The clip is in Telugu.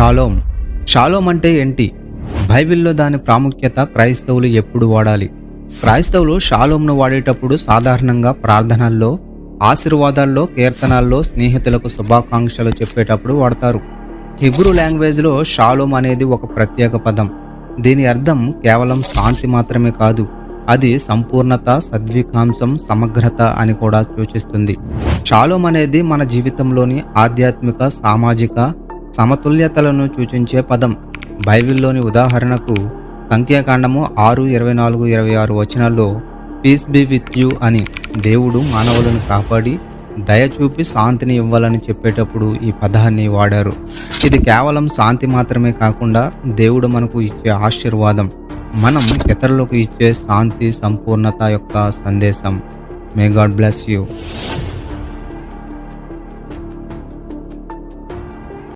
షాలోమ్ షాలోమ్ అంటే ఏంటి? బైబిల్లో దాని ప్రాముఖ్యత క్రైస్తవులు ఎప్పుడు వాడాలి? క్రైస్తవులు షాలోమ్ను వాడేటప్పుడు సాధారణంగా ప్రార్థనల్లో ఆశీర్వాదాల్లో కీర్తనాల్లో స్నేహితులకు శుభాకాంక్షలు చెప్పేటప్పుడు వాడతారు. హిబ్రూ లాంగ్వేజ్లో షాలోమ్ అనేది ఒక ప్రత్యేక పదం. దీని అర్థం కేవలం శాంతి మాత్రమే కాదు అది సంపూర్ణత సద్వికాంశం సమగ్రత అని కూడా సూచిస్తుంది. షాలోమ్ అనేది మన జీవితంలోని ఆధ్యాత్మిక సామాజిక సమతుల్యతలను సూచించే పదం. బైబిల్లోని ఉదాహరణకు సంఖ్యాకాండము ఆరు ఇరవై నాలుగు ఇరవై ఆరు వచనాల్లో పీస్ బి విత్ యూ అని దేవుడు మానవులను కాపాడి దయ చూపి శాంతిని ఇవ్వాలని చెప్పేటప్పుడు ఈ పదాన్ని వాడారు. ఇది కేవలం శాంతి మాత్రమే కాకుండా దేవుడు మనకు ఇచ్చే ఆశీర్వాదం. మనం ఇతరులకు ఇచ్చే శాంతి సంపూర్ణత యొక్క సందేశం. May God bless you